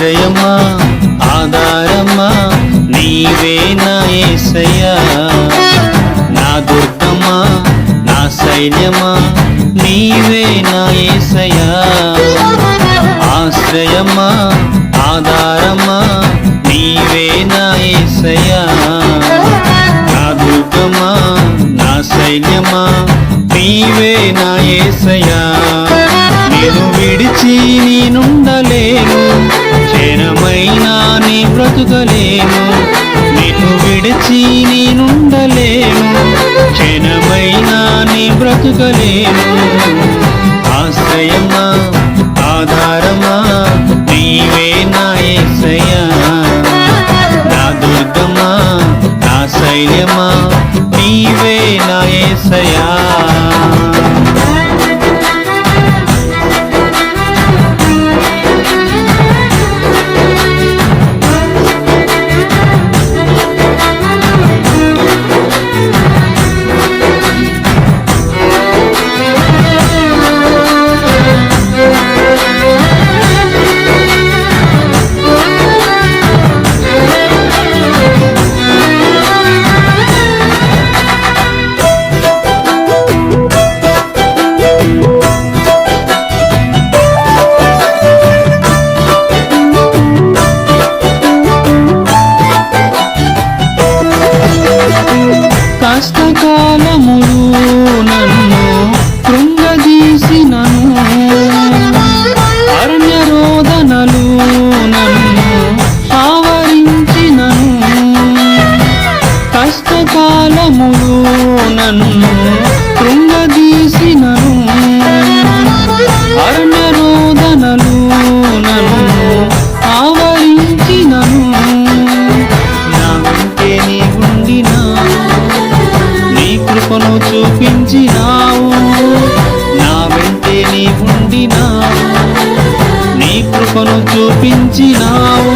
ఆశ్రయమా? ఆధారమా? నీవే నా ఏసయ్యా? నా దుర్గమా? నా సైన్యమా? నీవే నా ఏసయ్యా? ఆశ్రయమా? ఆధారమా? నీవే నా ఏసయ్యా? నా దుర్గమా? నా సైన్యమా? నీవే నా ఏసయ్యా? నేను విడిచి నేనుండలేను. క్షణమైనా నీ బ్రతుకలేను. నిన్ను విడిచి నేనుండలేను. క్షణమైనా నీ బ్రతుకలేను. ఆశ్రయమా ఆధారమా నీవే నా యేసయ్యా నా దుర్గమా నా శైల్యమా నీవే నా యేసయ్యా హస్తకాలములు నీ కృపను చూపించినావు.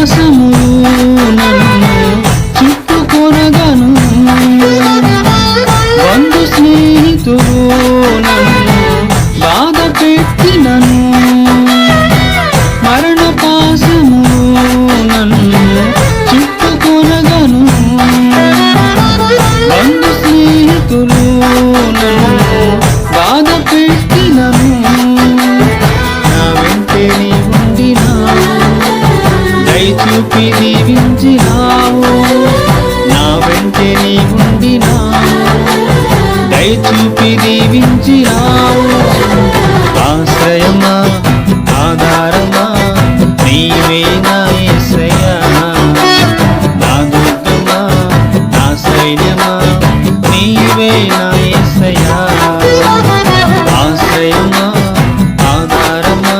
మోసము నన్ను చుట్టుకొనగను. బంధు స్నేహితుడు ఆశ్రయా ఆశ్రయమా ఆధారమా?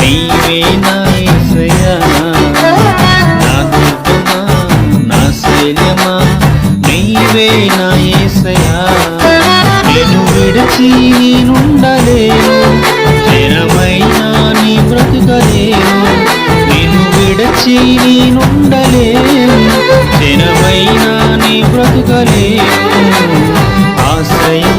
నీవేనా ఏసయా నా దుర్గమా నా శైలమా నీవేనా ఏసయా నేను విడిచి నేనుండలేను. స్థిరమైన నీ బ్రతుకలేను. నేను విడిచి నేనుండలేను. స్థిరమైన నీ బ్రతుకలేను. Senhor.